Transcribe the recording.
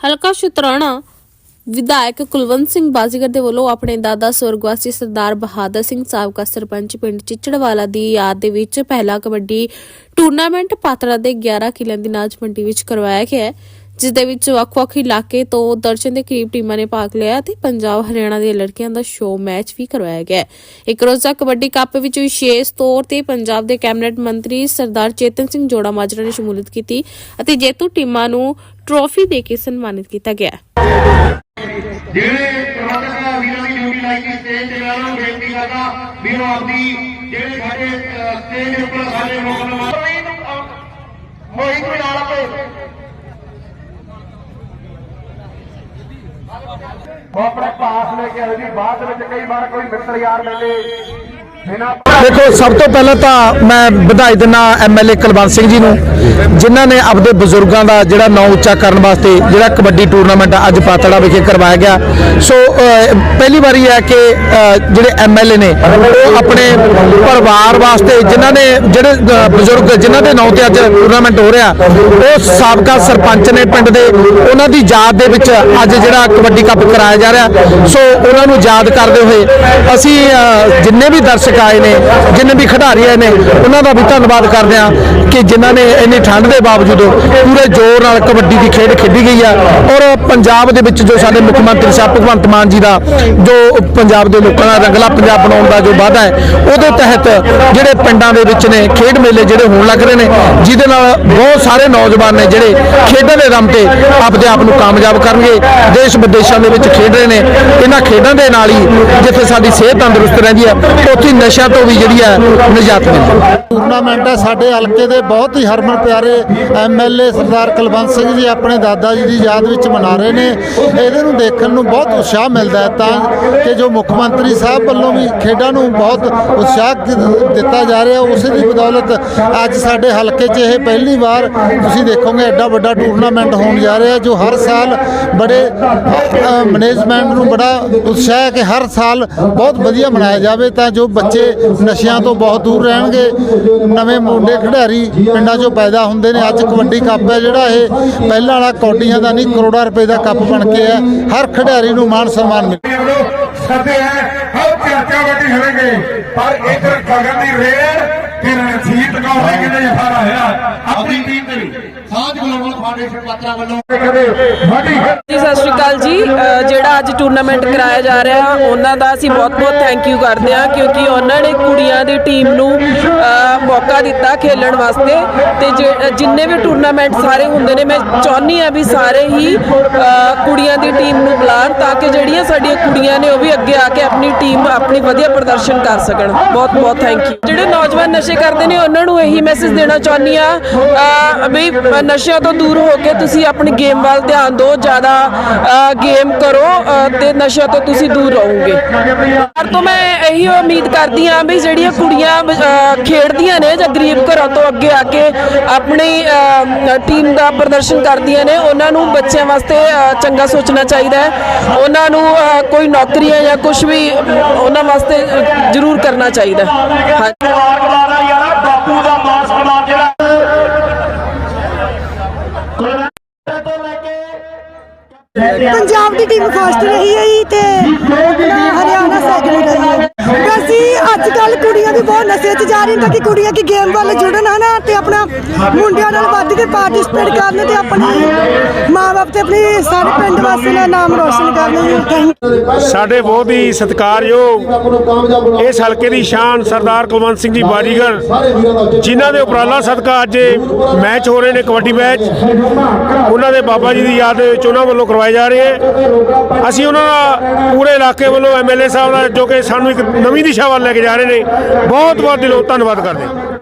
ਹਲਕਾ ਸ਼ੁਤਰਾਣਾ ਵਿਧਾਇਕ ਕੁਲਵੰਤ ਸਿੰਘ ਬਾਜੀਗਰ ਦੇ ਵੱਲੋਂ ਆਪਣੇ ਦਾਦਾ ਸਵਰਗਵਾਸੀ ਸਰਦਾਰ ਬਹਾਦਰ ਸਿੰਘ ਸਾਬਕਾ ਸਰਪੰਚ ਪਿੰਡ ਚਿੱਚੜਵਾਲਾ ਦੀ ਯਾਦ ਦੇ ਵਿੱਚ ਪਹਿਲਾ ਕਬੱਡੀ ਟੂਰਨਾਮੈਂਟ ਪਾਤਰਾ ਦੇ 11 ਕਿਲਿਆਂ ਦੀ ਨਾਚ ਮੰਡੀ ਵਿੱਚ ਕਰਵਾਇਆ ਗਿਆ ਹੈ। ਜਿਸ ਦੇ ਵਿੱਚ ਵੱਖ-ਵੱਖ ਇਲਾਕੇ ਤੋਂ ਦਰਜਨ ਦੇ ਕਰੀਬ ਟੀਮਾਂ ਨੇ ਭਾਗ ਲਿਆ ਤੇ ਪੰਜਾਬ ਹਰਿਆਣਾ ਦੇ ਲੜਕੀਆਂ ਦਾ ਸ਼ੋਅ ਮੈਚ ਵੀ ਕਰਵਾਇਆ ਗਿਆ ਹੈ। ਇੱਕ ਰੋਜ਼ਾ ਕਬੱਡੀ ਕੱਪ ਵਿੱਚ ਵਿਸ਼ੇਸ਼ ਤੌਰ ਤੇ ਪੰਜਾਬ ਦੇ ਕੈਬਨਿਟ ਮੰਤਰੀ ਸਰਦਾਰ ਚੇਤਨ ਸਿੰਘ ਜੋੜਾ ਮਾਜਰਾ ਨੇ ਸ਼ਮੂਲੀਅਤ ਕੀਤੀ ਅਤੇ ਜੇਤੂ ਟੀਮਾਂ ਨੂੰ ਟਰੋਫੀ ਦੇ ਕੇ ਸਨਮਾਨਿਤ ਕੀਤਾ ਗਿਆ ਜਿਹੜੇ ਪ੍ਰਬੰਧਕ ਦਾ ਵੀਰਾਂ ਦੀ ਡਿਊਟੀ ਲਾਈ ਸੀ ਸਟੇਜ ਤੇ ਵਾਲਿਆਂ ਨੂੰ ਬੇਨਤੀ ਕਰਦਾ ਵੀ ਉਹ ਆਪਦੀ, ਜਿਹੜੇ ਸਾਡੇ ਸਟੇਜ ਦੇ ਉੱਪਰ ਸਾਡੇ ਮੁੱਖ ਮੋਹਿਤ ਵੀ ਨਾਲ ਆਪੇ ਉਹ ਆਪਣੇ ਪਾਸ ਲੈ ਕੇ ਆਏ ਜੀ, ਬਾਅਦ ਵਿੱਚ ਕਈ ਵਾਰ ਕੋਈ ਮਿੱਤਰ ਯਾਰ ਮਿਲੇ। ਦੇਖੋ ਸਭ ਤੋਂ ਪਹਿਲਾਂ ਤਾਂ ਮੈਂ ਵਧਾਈ ਦਿੰਦਾ ਐਮਐਲਏ ਕੁਲਵੰਤ ਸਿੰਘ ਜੀ ਨੂੰ ਜਿਨ੍ਹਾਂ ਨੇ ਆਪਦੇ ਬਜ਼ੁਰਗਾਂ ਦਾ ਜਿਹੜਾ ਨਾਂ ਉੱਚਾ ਕਰਨ ਵਾਸਤੇ ਜਿਹੜਾ ਕਬੱਡੀ ਟੂਰਨਾਮੈਂਟ ਅੱਜ ਪਾਤੜਾ ਵਿਖੇ ਕਰਵਾਇਆ ਗਿਆ। ਸੋ ਪਹਿਲੀ ਵਾਰੀ ਹੈ ਕਿ ਅਹ, ਜਿਹੜੇ ਐਮਐਲਏ ਨੇ ਉਹ ਆਪਣੇ ਪਰਿਵਾਰ ਵਾਸਤੇ ਜਿਨ੍ਹਾਂ ਨੇ ਜਿਹੜੇ ਬਜ਼ੁਰਗ ਜਿਨ੍ਹਾਂ ਦੇ ਨਾਂ ਤੇ ਅੱਜ ਟੂਰਨਾਮੈਂਟ ਹੋ ਰਿਹਾ ਉਹ ਸਾਬਕਾ ਸਰਪੰਚ ਨੇ ਪਿੰਡ ਦੇ ਉਹਨਾਂ ਦੀ ਯਾਦ ਦੇ ਵਿੱਚ ਅੱਜ ਜਿਹੜਾ ਕਬੱਡੀ ਕੱਪ ਕਰਾਇਆ ਜਾ ਰਿਹਾ। ਸੋ ਉਹਨਾਂ ਨੂੰ ਯਾਦ ਕਰਦੇ ਹੋਏ ਅਸੀਂ ਜਿੰਨੇ ਵੀ ਦਰਸ਼ਕ ਆਏ ਨੇ, ਜਿੰਨੇ ਵੀ ਖਿਡਾਰੀ ਆਏ ਨੇ, ਉਹਨਾਂ ਦਾ ਵੀ ਧੰਨਵਾਦ ਕਰਦੇ ਹਾਂ ਕਿ ਜਿਨ੍ਹਾਂ ਨੇ ਇੰਨੀ ਠੰਡ ਦੇ ਬਾਵਜੂਦ ਪੂਰੇ ਜ਼ੋਰ ਨਾਲ ਕਬੱਡੀ ਦੀ ਖੇਡ ਖੇਡੀ ਗਈ ਆ। ਔਰ ਪੰਜਾਬ ਦੇ ਵਿੱਚ ਜੋ ਸਾਡੇ ਮੁੱਖ ਮੰਤਰੀ ਸਾਹਿਬ ਭਗਵੰਤ ਮਾਨ ਜੀ ਦਾ ਜੋ ਪੰਜਾਬ ਦੇ ਲੋਕਾਂ ਦਾ ਰੰਗਲਾ ਪੰਜਾਬ ਬਣਾਉਣ ਦਾ ਜੋ ਵਾਅਦਾ ਹੈ, ਉਹਦੇ ਤਹਿਤ ਜਿਹੜੇ ਪਿੰਡਾਂ ਦੇ ਵਿੱਚ ਨੇ ਖੇਡ ਮੇਲੇ ਜਿਹੜੇ ਹੋਣ ਲੱਗ ਰਹੇ ਨੇ, ਜਿਹਦੇ ਨਾਲ ਬਹੁਤ ਸਾਰੇ ਨੌਜਵਾਨ ਨੇ ਜਿਹੜੇ ਖੇਡਾਂ ਦੇ ਦਮ ਤੇ ਆਪਦੇ ਆਪ ਨੂੰ ਕਾਮਯਾਬ ਕਰਨਗੇ, ਦੇਸ਼ ਵਿਦੇਸ਼ਾਂ ਦੇ ਵਿੱਚ ਖੇਡ ਰਹੇ ਨੇ, ਇਹਨਾਂ ਖੇਡਾਂ ਦੇ ਨਾਲ ਹੀ ਜਿੱਥੇ ਸਾਡੀ ਸਿਹਤ ਤੰਦਰੁਸਤ ਰਹਿੰਦੀ ਹੈ, ਉੱਥੇ ਨਸ਼ਾ ਤੋਂ ਵੀ ਜਿਹੜੀ ਹੈ ਨਿਜਾਤ ਮਿਲਦੀ ਟੂਰਨਾਮੈਂਟ ਹੈ ਸਾਡੇ ਹਲਕੇ ਦੇ ਬਹੁਤ ਹੀ ਹਰਮਨ ਪਿਆਰੇ ਐਮਐਲਏ ਸਰਦਾਰ ਕੁਲਵੰਤ ਸਿੰਘ ਜੀ ਆਪਣੇ ਦਾਦਾ ਜੀ ਦੀ ਯਾਦ ਵਿੱਚ ਮਨਾ ਰਹੇ ਨੇ। ਇਹਦੇ ਨੂੰ ਦੇਖਣ ਨੂੰ ਬਹੁਤ ਉਤਸ਼ਾਹ ਮਿਲਦਾ ਹੈ ਤਾਂ ਕਿ ਜੋ ਮੁੱਖ ਮੰਤਰੀ ਸਾਹਿਬ ਵੱਲੋਂ ਵੀ ਖੇਡਾਂ ਨੂੰ ਬਹੁਤ ਉਤਸ਼ਾਹ ਦਿੱਤਾ ਜਾ ਰਿਹਾ, ਉਸੇ ਦੀ ਬਦੌਲਤ ਅੱਜ ਸਾਡੇ ਹਲਕੇ 'ਚ ਇਹ ਪਹਿਲੀ ਵਾਰ ਤੁਸੀਂ ਦੇਖੋਗੇ ਐਡਾ ਵੱਡਾ ਟੂਰਨਾਮੈਂਟ ਹੋਣ ਜਾ ਰਿਹਾ ਜੋ ਹਰ ਸਾਲ ਬੜੇ ਮੈਨੇਜਮੈਂਟ ਨੂੰ ਬੜਾ ਉਤਸ਼ਾਹ ਹੈ ਕਿ ਹਰ ਸਾਲ ਬਹੁਤ ਵਧੀਆ ਮਨਾਇਆ ਜਾਵੇ ਤਾਂ ਜੋ ਬੱਚੇ ਨਸ਼ਿਆਂ ਤੋਂ ਬਹੁਤ ਦੂਰ ਰਹਿਣਗੇ। ਨਵੇਂ ਮੁੰਡੇ ਖਿਡਾਰੀ ਪਿੰਡਾਂ 'ਚੋਂ ਪੈਦਾ ਹੁੰਦੇ ਨੇ। ਅੱਜ ਕਬੱਡੀ ਕੱਪ ਹੈ ਜਿਹੜਾ ਇਹ ਪਹਿਲਾਂ ਵਾਲਾ ਕੌਡੀਆਂ ਦਾ ਨਹੀਂ, ਕਰੋੜਾਂ ਰੁਪਏ ਦਾ ਕੱਪ ਬਣ ਕੇ ਹੈ। ਹਰ ਖਿਡਾਰੀ ਨੂੰ ਮਾਣ ਸਨਮਾਨ ਮਿਲੇ ਸਤੇ ਹੈ, ਹਰ ਚਰਚਾ ਵੱਡੀ ਹੋਵੇਗੀ ਪਰ ਇਧਰ ਗਗਨ ਦੀ ਰੇਡ ਫਿਰ ਰਣਜੀਤ ਕੌਰ ਨੇ ਕਹਿੰਦੇ ਜਫਾ ਲਾਇਆ ਆਪਣੀ ਟੀਮ ਦੇ ਵੀ ਸਾਜ ਗਲੋਬਲ ਜੀ ਸਤਿ ਸ਼੍ਰੀ ਅਕਾਲ ਜੀ। ਜਿਹੜਾ ਅੱਜ ਟੂਰਨਾਮੈਂਟ ਕਰਾਇਆ ਜਾ ਰਿਹਾ ਉਹਨਾਂ ਦਾ ਅਸੀਂ ਬਹੁਤ ਬਹੁਤ ਥੈਂਕ ਯੂ ਕਰਦੇ ਹਾਂ ਕਿਉਂਕਿ ਉਹਨਾਂ ਨੇ ਕੁੜੀਆਂ ਦੀ ਟੀਮ ਨੂੰ ਮੌਕਾ ਦਿੱਤਾ ਖੇਲਣ ਵਾਸਤੇ ਤੇ ਜੇ- ਜਿੰਨੇ ਵੀ ਟੂਰਨਾਮੈਂਟ ਸਾਰੇ ਹੁੰਦੇ ਨੇ ਮੈਂ ਚਾਹੁੰਦੀ ਆ ਵੀ ਸਾਰੇ ਹੀ ਕੁੜੀਆਂ ਦੀ ਟੀਮ ਨੂੰ ਬੁਲਾਉਣ ਤਾਂ ਕਿ ਜਿਹੜੀਆਂ ਸਾਡੀਆਂ ਕੁੜੀਆਂ ਨੇ ਉਹ ਵੀ ਅੱਗੇ ਆ ਕੇ ਆਪਣੀ ਟੀਮ ਆਪਣੀ ਵਧੀਆ ਪ੍ਰਦਰਸ਼ਨ ਕਰ ਸਕਣ। ਬਹੁਤ-ਬਹੁਤ ਥੈਂਕ ਯੂ ਜਿਹੜੇ ਨੌਜਵਾਨ ਨਸ਼ੇ ਕਰਦੇ ਨੇ ਉਹਨਾਂ ਨੂੰ ਇਹੀ ਮੈਸੇਜ ਦੇਣਾ ਚਾਹੁੰਦੀ ਆ ਵੀ ਨਸ਼ਿਆਂ ਤੋਂ ਦੂਰ ਹੋ ਕੇ ਤੁਸੀਂ ਆਪਣੀ ਗੇਮ ਵੱਲ ਧਿਆਨ ਦਿਓ ਜ਼ਿਆਦਾ ਗੇਮ ਕਰੋ ਅ, ਤੇ ਨਸ਼ਿਆਂ ਤੋਂ ਤੁਸੀਂ ਦੂਰ ਰਹੋਗੇ। ਪਰ ਤੋਂ ਮੈਂ ਇਹੀ ਉਮੀਦ ਕਰਦੀ ਹਾਂ ਵੀ ਜਿਹੜੀਆਂ ਕੁੜੀਆਂ ਖੇਡਦੀਆਂ ਨੇ ਜਾਂ ਗਰੀਬ ਘਰਾਂ ਤੋਂ ਅੱਗੇ ਆ ਕੇ ਆਪਣੀ ਟੀਮ ਦਾ ਪ੍ਰਦਰਸ਼ਨ ਕਰਦੀਆਂ ਨੇ, ਉਹਨਾਂ ਨੂੰ ਬੱਚਿਆਂ ਵਾਸਤੇ ਚੰਗਾ ਸੋਚਣਾ ਚਾਹੀਦਾ ਹੈ। ਉਹਨਾਂ ਨੂੰ ਕੋਈ ਨੌਕਰੀ ਹੈ ਜਾਂ ਕੁਝ ਵੀ ਉਹਨਾਂ ਵਾਸਤੇ ਜ਼ਰੂਰ ਕਰਨਾ ਚਾਹੀਦਾ ਹੈ। ਬਾਪੂ ਦਾ ਮਾਸ ਬਣਾ ਜਿਹੜਾ ਪੰਜਾਬ ਦੀ ਟੀਮ ਫਸਟ ਰਹੀ ਹੈ ਤੇ ਹਰਿਆਣਾ ਸੈਕਿੰਡ ਰਹੀ ਹੈ। ਅੱਜ ਕੱਲ ਕੁੜੀਆਂ ਵੀ ਬਹੁਤ ਨਸ਼ੇ 'ਚ ਜਾ ਰਹੀਆਂ ਤਾਂ ਕਿ ਕੁੜੀਆਂ ਕੀ ਗੇਮ ਵੱਲ ਜੁੜਨ ਹਨਾ ਤੇ ਆਪਣਾ ਮੁੰਡਿਆਂ ਨਾਲ ਵੱਧ ਕੇ ਪਾਰਟਿਸਿਪੇਟ ਕਰਨ ਤੇ ਆਪਣੀ ਮਾਂ-ਬਾਪ ਤੇ ਆਪਣੀ ਸਾਰੇ ਪਿੰਡ ਵਾਸੀਆਂ ਦਾ ਨਾਮ ਰੋਸ਼ਨ ਕਰਨ ਸਾਡੇ ਬਹੁਤ ਹੀ ਸਤਿਕਾਰਯੋਗ ਇਸ ਹਲਕੇ ਦੀ ਸ਼ਾਨ ਸਰਦਾਰ ਕੁਲਵੰਤ ਸਿੰਘ ਜੀ ਬਾਜੀਗਰ, ਜਿਨ੍ਹਾਂ ਦੇ ਉਪਰਾਲਾ ਸਦਕਾ ਅੱਜ ਮੈਚ ਹੋ ਰਹੇ ਨੇ ਕਬੱਡੀ ਮੈਚ। ਉਹਨਾਂ ਦੇ ਬਾਬਾ ਜੀ ਦੀ ਯਾਦ ਦੇ ਵਿੱਚ ਉਹਨਾਂ ਵੱਲੋਂ ਕਰਵਾਏ ਜਾ ਰਹੇ ਹੈ। ਅਸੀਂ ਉਹਨਾਂ ਦਾ ਪੂਰੇ ਇਲਾਕੇ ਵੱਲੋਂ ਐਮਐਲਏ ਸਾਹਿਬ ਦਾ ਜੋ ਕਿ ਸਾਨੂੰ ਇੱਕ ਨਵੀਂ ਦਿਸ਼ਾ ਵੱਲ ਲੈ ਕੇ ਜਾ ਰਹੇ ਨੇ। ਬਹੁਤ ਬਹੁਤ ਦਿਲੋਂ ਧੰਨਵਾਦ ਕਰਦੇ ਹਾਂ।